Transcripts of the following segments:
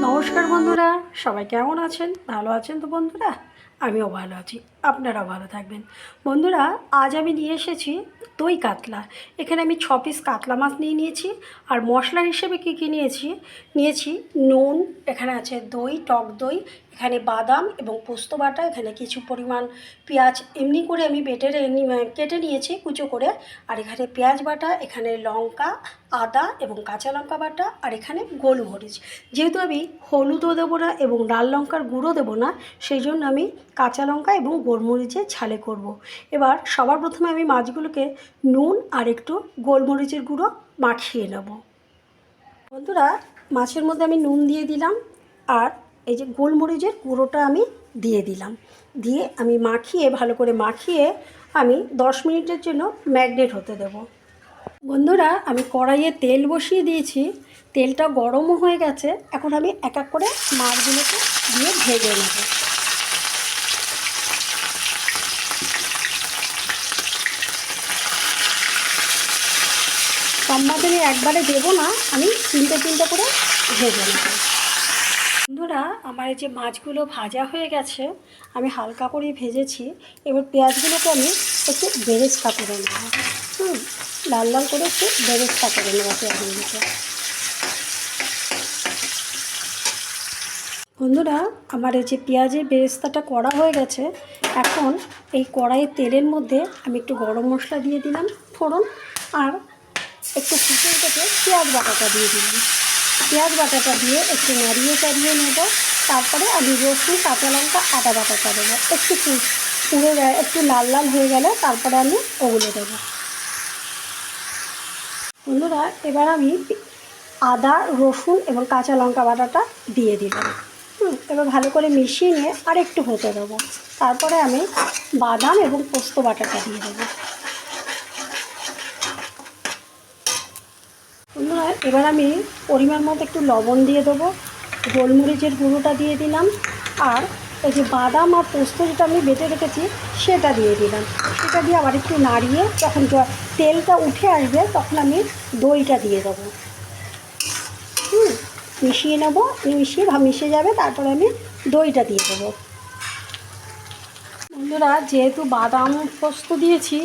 নমস্কার বন্ধুরা সবাই কেমন আছেন? ভালো আছেন তো বন্ধুরা? আমিও ভালো আছি। আপনারাও ভালো থাকবেন। বন্ধুরা, আজ আমি নিয়ে এসেছি দই কাতলা। এখানে আমি ছ পিস কাতলা মাছ নিয়ে নিয়েছি আর মশলা হিসেবে কী কী নিয়েছি? নিয়েছি নুন, এখানে আছে দই, টক দই, এখানে বাদাম এবং পোস্ত বাটা, এখানে কিছু পরিমাণ পেঁয়াজ। এমনি করে আমি বেটে কেটে নিয়েছি কুচো করে। আর এখানে পেঁয়াজ বাটা, এখানে লঙ্কা, আদা এবং কাঁচা লঙ্কা বাটা আর এখানে গোলমরিচ। যেহেতু আমি হলুদও দেবো না এবং লাল লঙ্কার গুঁড়ো দেবো না, সেই জন্য আমি কাঁচা লঙ্কা এবং গোলমরিচের ছালে করব। এবার সবার প্রথমে আমি মাছগুলোকে নুন আর একটু গোলমরিচের গুঁড়ো মাখিয়ে নেব। বন্ধুরা, মাছের মধ্যে আমি নুন দিয়ে দিলাম আর এই যে গোলমরিচের গুঁড়োটা আমি দিয়ে দিলাম। দিয়ে আমি মাখিয়ে, ভালো করে মাখিয়ে আমি দশ মিনিটের জন্য ম্যাগনেট হতে দেবো। বন্ধুরা, আমি কড়াইয়ে তেল বসিয়ে দিয়েছি। তেলটা গরমও হয়ে গেছে। এখন আমি এক এক করে মাছগুলোকে দিয়ে ভেজে নেব। মাছ আমি একবারে দেবো না, আমি তিনটে তিনটে করে ভেজে নেব। বন্ধুরা, আমার এই যে মাছগুলো ভাজা হয়ে গেছে, আমি হালকা করে ভেজেছি। এবার পেঁয়াজগুলোকে আমি একটু বেরেস্তা করে নেব। হুম, লাল লাল করে একটু বেরেস্তা করে নেব পেঁয়াজগুলোকে। বন্ধুরা, আমার এই যে পেঁয়াজের বেরেস্তাটা করা হয়ে গেছে, এখন এই কড়াইয়ের তেলের মধ্যে আমি একটু গরম মশলা দিয়ে দিলাম ফোড়ন, আর একটু ফুটে উঠেছে পেঁয়াজ বাটাটা দিয়ে দিলাম। পেঁয়াজ বাটাটা দিয়ে একটু নাড়িয়ে চাড়িয়ে নেব। তারপরে আমি রসুন, কাঁচা লঙ্কা, আদা বাটাটা দেবো। একটু পু- পুড়ে গে- একটু লাল লাল হয়ে গেলে তারপরে আমি ওগুলো দেবো। বন্ধুরা, এবার আমি আদা, রসুন এবং কাঁচা লঙ্কা বাটাটা দিয়ে দিলাম। হুম, এবার ভালো করে মিশিয়ে নিয়ে আর একটু হতে দেবো। তারপরে আমি বাদাম এবং পোস্ত বাটাটা দিয়ে দেবো। বন্ধুরা, এবার আমি পরিমাণ মতো একটু লবণ দিয়ে দেবো। গোলমরিচের গুঁড়োটা দিয়ে দিলাম, আর এই যে বাদাম আর পোস্ত যেটা আমি বেটে রেখেছি, সেটা দিয়ে দিলাম। সেটা দিয়ে আবার একটু নাড়িয়ে যখন তেলটা উঠে আসবে, তখন আমি দইটা দিয়ে দেবো। হুম, মিশিয়ে নেব, মিশিয়ে মিশে যাবে, তারপরে আমি দইটা দিয়ে দেবো। বন্ধুরা, যেহেতু বাদাম পোস্ত দিয়েছি,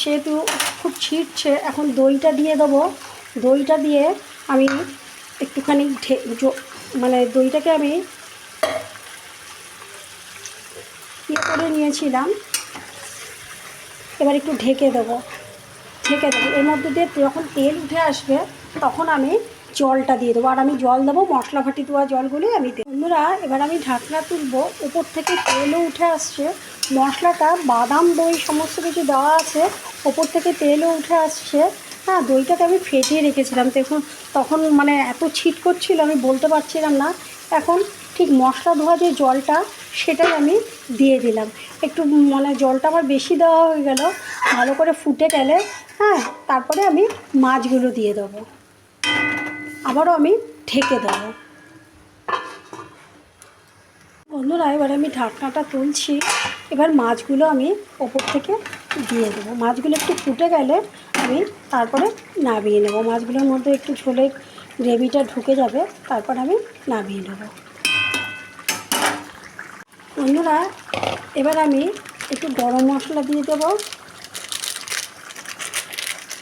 সেহেতু খুব ছিটছে, এখন দইটা দিয়ে দেবো। দইটা দিয়ে আমি একটুখানি ঢে- মানে দইটাকে আমি ইয়ে করে নিয়েছিলাম। এবার একটু ঢেকে দেবো। ঢেকে দেবো। এর মধ্যে দিয়ে যখন তেল উঠে আসবে, তখন আমি জলটা দিয়ে দেবো। আর আমি জল দেবো মশলা ভাটি দেওয়া জলগুলোই আমি দেবো। বন্ধুরা, এবার আমি ঢাকনা তুলবো। উপর থেকে তেলও উঠে আসছে। মশলাটা বাদাম দই সমস্ত কিছু দেওয়া আছে। ওপর থেকে তেলও উঠে আসছে। হ্যাঁ দইটাকে আমি ফেটিয়ে রেখেছিলাম। তখন তখন মানে এত ছিট করছিল, আমি বলতে পারছিলাম না। এখন ঠিক মশলা ধোয়া যে জলটা, সেটাই আমি দিয়ে দিলাম। একটু মানে জলটা আমার বেশি দেওয়া হয়ে গেল, ভালো করে ফুটে গেলে হ্যাঁ তারপরে আমি মাছগুলো দিয়ে দেবো। আবারও আমি ঢেকে দেবো। বন্ধুরা, এবার আমি ঢাকনাটা তুলছি। এবার মাছগুলো আমি ওপর থেকে দিয়ে দেবো। মাছগুলো একটু ফুটে গেলে আমি তারপরে নামিয়ে নেব। মাছগুলোর মধ্যে একটু ঝোলে গ্রেভিটা ঢুকে যাবে, তারপর আমি নামিয়ে নেব। বন্ধুরা, এবার আমি একটু গরম মশলা দিয়ে দেব।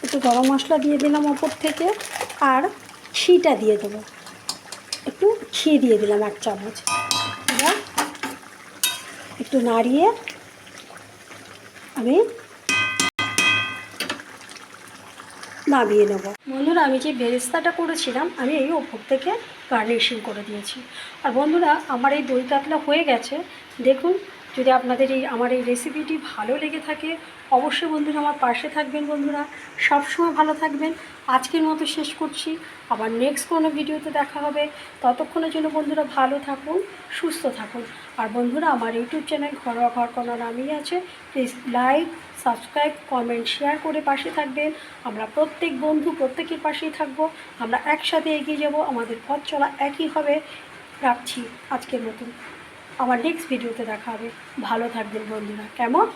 একটু গরম মশলা দিয়ে দিলাম ওপর থেকে, আর ঘিটা দিয়ে দেবো। একটু ঘি দিয়ে দিলাম এক চামচ। এবার একটু নাড়িয়ে আমি নামিয়ে নেব। বন্ধুরা, আমি যে বেরেস্তাটা করেছিলাম, আমি এই ওপর থেকে গার্নিশিং করে দিয়েছি। আর বন্ধুরা, আমার এই দই কাতলা হয়ে গেছে। দেখুন, যদি আপনাদের এই, আমার এই রেসিপিটি ভালো লেগে থাকে, অবশ্যই বন্ধুরা আমার পাশে থাকবেন বন্ধুরা। সবসময় ভালো থাকবেন। আজকের মতো শেষ করছি। আবার নেক্সট কোনো ভিডিওতে দেখা হবে। ততক্ষণের জন্য বন্ধুরা ভালো থাকুন, সুস্থ থাকুন। আর বন্ধুরা, আমার ইউটিউব চ্যানেল ঘরোয়া ঘর কোনো নামই আছে। Please like subscribe comment share করে পাশে থাকবেন। আমরা প্রত্যেক বন্ধু প্রত্যেকের পাশেই থাকব। আমরা একসাথে এগিয়ে যাব। আমাদের পথ চলা একই হবে। রাখছি আজকের মতন। আমার নেক্সট ভিডিওতে দেখা হবে। ভালো থাকবেন বন্ধুরা। কেমন?